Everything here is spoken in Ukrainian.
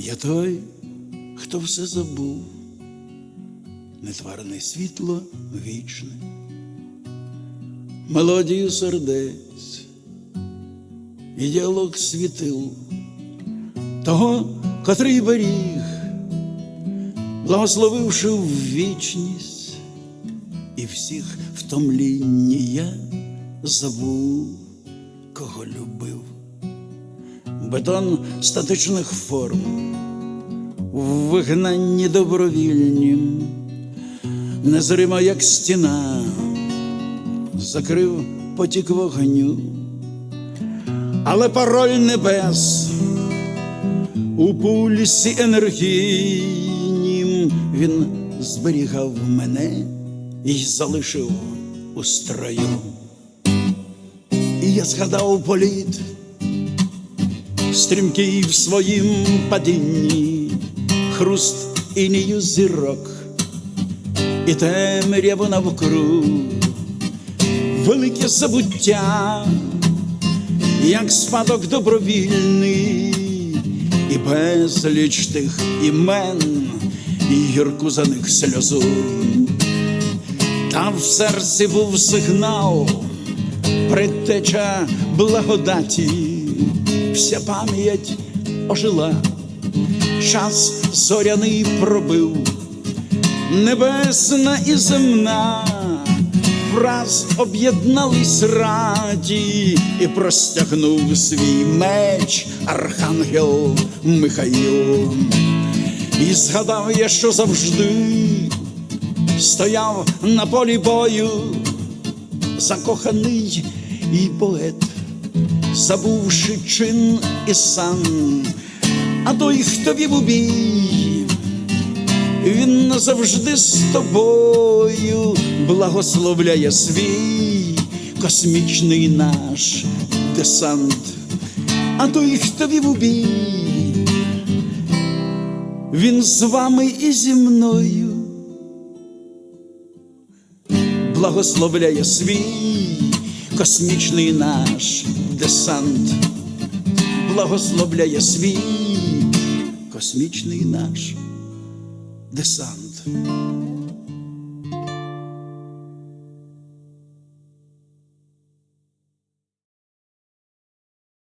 Я той, хто все забув, нетварне світло вічне, мелодію сердець. І діалог світил, того, котрий беріг, благословивши в вічність, і всіх втомлінні я забув, кого любив. Бетон статичних форм в вигнанні добровільнім, незрима, як стіна, закрив потік вогню, але пароль небес у пульсі енергійнім він зберігав мене і залишив у строю. І я згадав політ стрімкий в своїм падінні, хруст інію зірок, і темряву навкруг, велике забуття, як спадок добровільний, і безліч тих імен, і гірку за них сльозу. Та в серці був сигнал, предтеча благодаті, вся пам'ять ожила, час зоряний пробив, небесна і земна, враз об'єднались раді, і простягнув свій меч архангел Михаїл. І згадав я, що завжди стояв на полі бою, закоханий і поет, забувши чин і сан, а той, хто вів у бій, він назавжди з тобою благословляє свій космічний наш десант, а той, хто вів у бій, він з вами і зі мною благословляє свій космічний наш десант, благословляє свій космічний наш десант.